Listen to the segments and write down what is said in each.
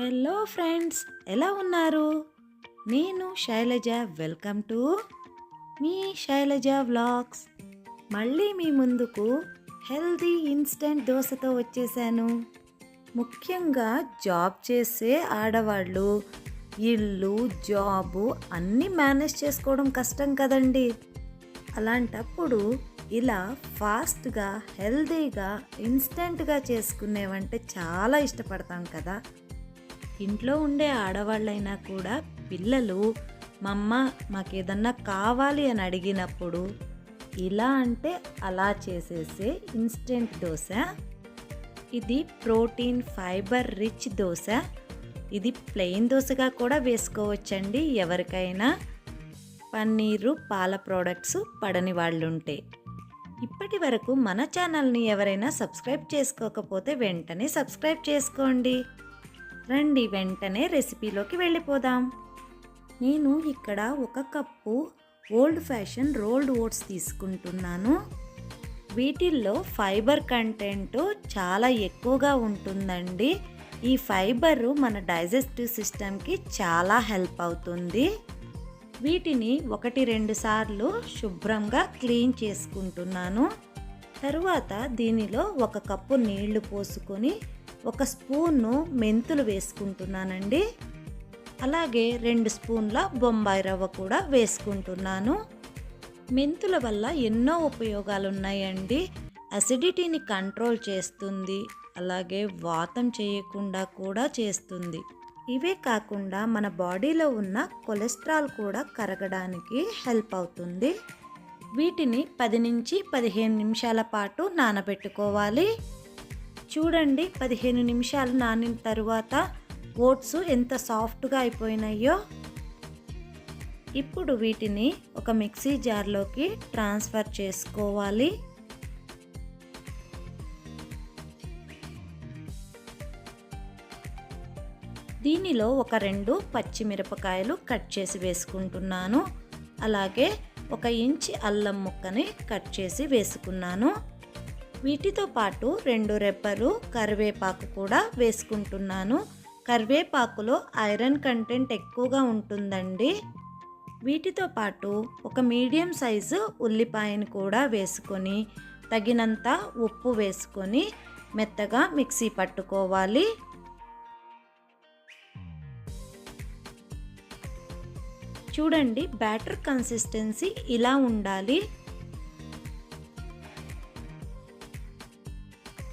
Hello friends ఎలా ఉన్నారు? నేను శైలజ వెల్కమ్ టు మీ శైలజ వ్లాగ్స్. మళ్ళీ మీ ముందుకు హెల్దీ ఇన్స్టెంట్ దోశతో వచ్చేసాను. ముఖ్యంగా జాబ్ చేసే ఆడవాళ్ళు ఇల్లు జాబు అన్నీ మేనేజ్ చేసుకోవడం కష్టం కదండి. అలాంటప్పుడు ఇలా ఫాస్ట్గా హెల్దీగా ఇన్స్టెంట్గా చేసుకునేవంటే చాలా ఇష్టపడతాం కదా. ఇంట్లో ఉండే ఆడవాళ్ళైనా కూడా పిల్లలు మమ్మ మాకు ఏదన్నా కావాలి అని అడిగినప్పుడు ఇలా అంటే అలా చేసేసే ఇన్స్టెంట్ దోశ ఇది ప్రోటీన్ ఫైబర్ రిచ్ దోశ ఇది ప్లెయిన్ దోశగా కూడా వేసుకోవచ్చండి ఎవరికైనా. పన్నీరు పాల ప్రోడక్ట్స్ పడని వాళ్ళుంటే. ఇప్పటి వరకు మన ఛానల్ని ఎవరైనా సబ్స్క్రైబ్ చేసుకోకపోతే వెంటనే సబ్స్క్రైబ్ చేసుకోండి. రండి వెంటనే రెసిపీలోకి వెళ్ళిపోదాం. నేను ఇక్కడ ఒక cup old fashion rolled oats తీసుకుంటున్నాను. వీటిల్లో ఫైబర్ కంటెంట్ చాలా ఎక్కువగా ఉంటుందండి. ఈ ఫైబర్ మన డైజెస్టివ్ సిస్టమ్కి చాలా హెల్ప్ అవుతుంది. వీటిని ఒకటి రెండు సార్లు శుభ్రంగా క్లీన్ చేసుకుంటున్నాను. తరువాత దీనిలో ఒక కప్పు నీళ్ళు పోసుకొని ఒక స్పూను మెంతులు వేసుకుంటున్నానండి. అలాగే రెండు స్పూన్ల బొంబాయి రవ్వ కూడా వేసుకుంటున్నాను. మెంతుల వల్ల ఎన్నో ఉపయోగాలు ఉన్నాయండి అసిడిటీని కంట్రోల్ చేస్తుంది. అలాగే వాతం చేయకుండా కూడా చేస్తుంది. ఇవే కాకుండా మన బాడీలో ఉన్న కొలెస్ట్రాల్ కూడా కరగడానికి హెల్ప్ అవుతుంది. వీటిని పది నుంచి పదిహేను నిమిషాల పాటు నానబెట్టుకోవాలి. చూడండి పదిహేను నిమిషాలు నానిన తరువాత ఓట్స్ ఎంత సాఫ్ట్గా అయిపోయినాయో. ఇప్పుడు వీటిని ఒక మిక్సీ జార్లోకి ట్రాన్స్ఫర్ చేసుకోవాలి. దీనిలో ఒక రెండు పచ్చిమిరపకాయలు కట్ చేసి వేసుకుంటున్నాను. అలాగే ఒక ఇంచి అల్లం ముక్కని కట్ చేసి వేసుకున్నాను. వీటితో పాటు రెండు రెబ్బలు కరివేపాకు కూడా వేసుకుంటున్నాను. కరివేపాకులో ఐరన్ కంటెంట్ ఎక్కువగా ఉంటుందండి. వీటితో పాటు ఒక మీడియం సైజు ఉల్లిపాయను కూడా వేసుకొని తగినంత ఉప్పు వేసుకొని మెత్తగా మిక్సీ పట్టుకోవాలి. చూడండి బ్యాటర్ కన్సిస్టెన్సీ ఇలా ఉండాలి.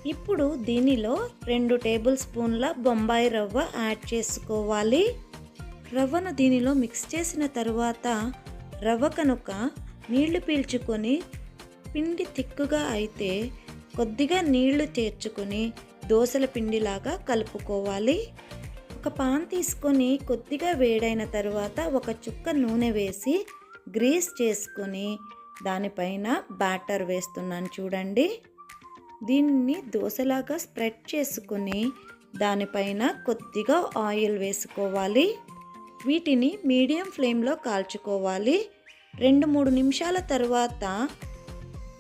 ఇప్పుడు దీనిలో రెండు టేబుల్ స్పూన్ల బొంబాయి రవ్వ యాడ్ చేసుకోవాలి. రవ్వను దీనిలో మిక్స్ చేసిన తర్వాత రవ్వ కనుక నీళ్ళు పీల్చుకొని పిండి తిక్కుగా అయితే కొద్దిగా నీళ్ళు చేర్చుకొని దోసల పిండిలాగా కలుపుకోవాలి. ఒక పాన్ తీసుకొని కొద్దిగా వేడైన తర్వాత ఒక చుక్క నూనె వేసి గ్రీస్ చేసుకొని దానిపైన బ్యాటర్ వేస్తున్నాను చూడండి. దీన్ని దోశలాగా స్ప్రెడ్ చేసుకుని దానిపైన కొద్దిగా ఆయిల్ వేసుకోవాలి. వీటిని మీడియం ఫ్లేమ్లో కాల్చుకోవాలి. రెండు మూడు నిమిషాల తర్వాత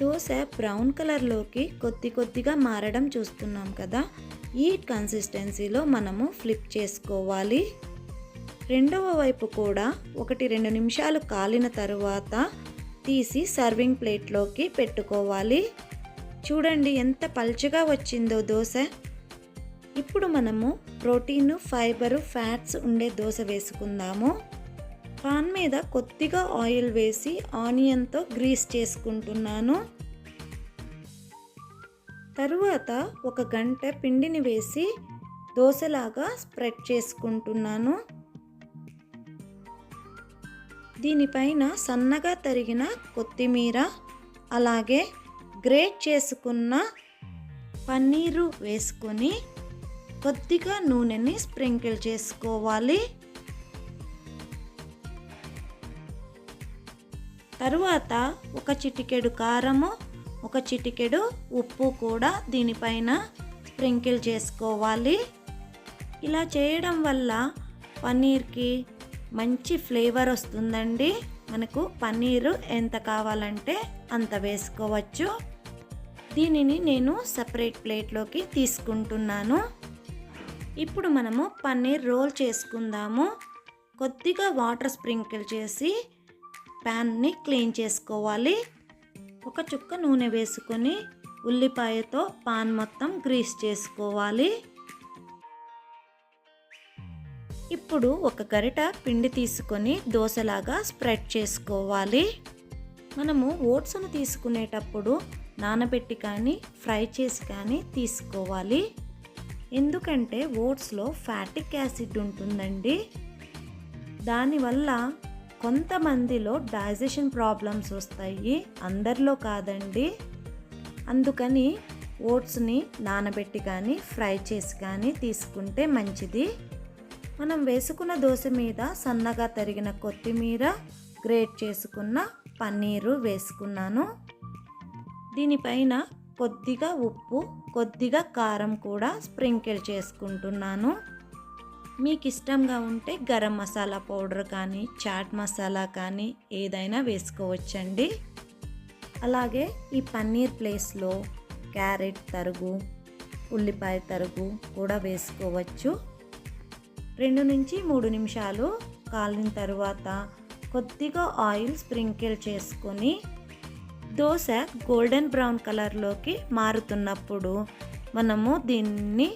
దోశ బ్రౌన్ కలర్లోకి కొద్ది కొద్దిగా మారడం చూస్తున్నాం కదా? ఈ కన్సిస్టెన్సీలో మనము ఫ్లిప్ చేసుకోవాలి. రెండవ వైపు కూడా ఒకటి రెండు నిమిషాలు కాలిన తరువాత తీసి సర్వింగ్ ప్లేట్లోకి పెట్టుకోవాలి. చూడండి ఎంత పల్చగా వచ్చిందో దోశ. ఇప్పుడు మనము ప్రోటీన్ ఫైబరు ఫ్యాట్స్ ఉండే దోశ వేసుకుందాము. పాన్ మీద కొద్దిగా ఆయిల్ వేసి ఆనియన్తో గ్రీస్ చేసుకుంటున్నాను. తరువాత ఒక గంట పిండిని వేసి దోశలాగా స్ప్రెడ్ చేసుకుంటున్నాను. దీనిపైన సన్నగా తరిగిన కొత్తిమీర అలాగే గ్రేట్ చేసుకున్న పన్నీరు వేసుకొని కొద్దిగా నూనెని స్ప్రింకిల్ చేసుకోవాలి. తరువాత ఒక చిటికెడు కారము ఒక చిటికెడు ఉప్పు కూడా దీనిపైన స్ప్రింకిల్ చేసుకోవాలి. ఇలా చేయడం వల్ల పన్నీర్కి మంచి ఫ్లేవర్ వస్తుందండి. మనకు పన్నీరు ఎంత కావాలంటే అంత వేసుకోవచ్చు. దీనిని నేను సపరేట్ ప్లేట్లోకి తీసుకుంటున్నాను. ఇప్పుడు మనము పన్నీర్ రోల్ చేసుకుందాము. కొద్దిగా వాటర్ స్ప్రింకిల్ చేసి ప్యాన్ని క్లీన్ చేసుకోవాలి. ఒక చుక్క నూనె వేసుకొని ఉల్లిపాయతో పాన్ మొత్తం గ్రీస్ చేసుకోవాలి. ఇప్పుడు ఒక గరిట పిండి తీసుకొని దోశలాగా స్ప్రెడ్ చేసుకోవాలి. మనము ఓట్స్ను తీసుకునేటప్పుడు నానబెట్టి కానీ ఫ్రై చేసి కానీ తీసుకోవాలి. ఎందుకంటే ఓట్స్లో ఫ్యాటిక్ యాసిడ్ ఉంటుందండి. దానివల్ల కొంతమందిలో డైజెషన్ ప్రాబ్లమ్స్ వస్తాయి అందరిలో కాదండి. అందుకని ఓట్స్ని నానబెట్టి కానీ ఫ్రై చేసి కానీ తీసుకుంటే మంచిది. మనం వేసుకున్న దోశ మీద సన్నగా తరిగిన కొత్తిమీర గ్రేట్ చేసుకున్న పన్నీరు వేసుకున్నాను. దీనిపైన కొద్దిగా ఉప్పు కొద్దిగా కారం కూడా స్ప్రింకిల్ చేసుకుంటున్నాను. మీకు ఇష్టంగా ఉంటే గరం మసాలా పౌడర్ కానీ చాట్ మసాలా కానీ ఏదైనా వేసుకోవచ్చండి. అలాగే ఈ పన్నీర్ ప్లేస్లో క్యారెట్ తరుగు ఉల్లిపాయ తరుగు కూడా వేసుకోవచ్చు. రెండు నుంచి మూడు నిమిషాలు కాలిన తర్వాత కొద్దిగా ఆయిల్ స్ప్రింకిల్ చేసుకొని దోశ గోల్డెన్ బ్రౌన్ కలర్లోకి మారుతున్నప్పుడు మనము దీన్ని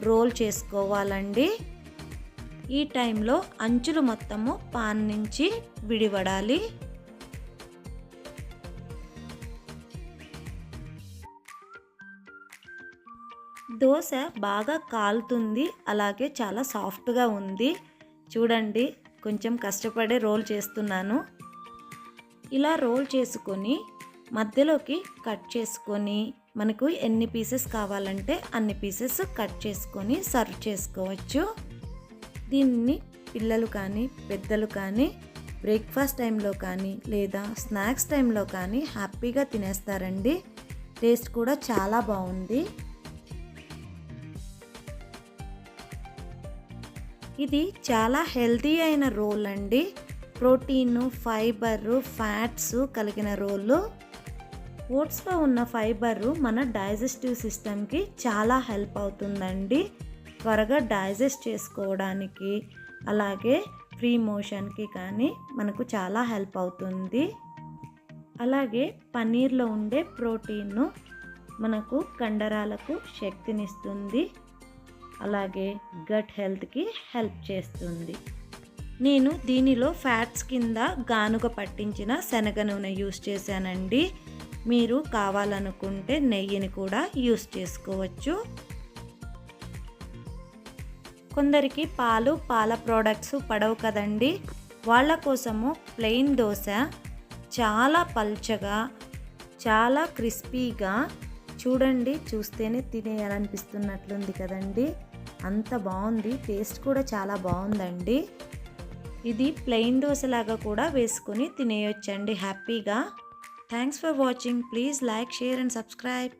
రోల్ చేసుకోవాలండి. ఈ టైంలో అంచులు మొత్తము పాన్ నుంచి విడిపడాలి. దోశ బాగా కాలుతుంది అలాగే చాలా సాఫ్ట్గా ఉంది. చూడండి కొంచెం కష్టపడే రోల్ చేస్తున్నాను. ఇలా రోల్ చేసుకొని మధ్యలోకి కట్ చేసుకొని మనకు ఎన్ని పీసెస్ కావాలంటే అన్ని పీసెస్ కట్ చేసుకొని సర్వ్ చేసుకోవచ్చు. దీన్ని పిల్లలు కానీ పెద్దలు కానీ బ్రేక్ఫాస్ట్ టైంలో కానీ లేదా స్నాక్స్ టైంలో కానీ హ్యాపీగా తినేస్తారండి. టేస్ట్ కూడా చాలా బాగుంది. ఇది చాలా హెల్తీ అయిన రోల్ అండి. ప్రోటీన్ ఫైబర్ ఫ్యాట్స్ కలిగిన రోలు. ఓట్స్లో ఉన్న ఫైబర్ మన డైజెస్టివ్ సిస్టమ్కి చాలా హెల్ప్ అవుతుందండి. త్వరగా డైజెస్ట్ చేసుకోవడానికి అలాగే ఫ్రీ మోషన్కి కానీ మనకు చాలా హెల్ప్ అవుతుంది. అలాగే పన్నీర్లో ఉండే ప్రోటీన్ను మనకు కండరాలకు శక్తినిస్తుంది. అలాగే గట్ హెల్త్కి హెల్ప్ చేస్తుంది. నేను దీనిలో ఫ్యాట్స్ కింద గానుగ పట్టించిన శనగ నూనె యూస్ చేశానండి. మీరు కావాలనుకుంటే నెయ్యిని కూడా యూస్ చేసుకోవచ్చు. కొందరికి పాలు పాల ప్రోడక్ట్స్ పడవు కదండి. వాళ్ళ కోసము ప్లెయిన్ దోశ చాలా పల్చగా చాలా క్రిస్పీగా చూడండి చూస్తేనే తినేయాలనిపిస్తున్నట్లుంది కదండి. అంత బాగుంది టేస్ట్ కూడా చాలా బాగుందండి. ఇది ప్లెయిన్ దోశలాగా కూడా వేసుకుని తినేయొచ్చండి హ్యాపీగా. Thanks for watching. Please like share and subscribe.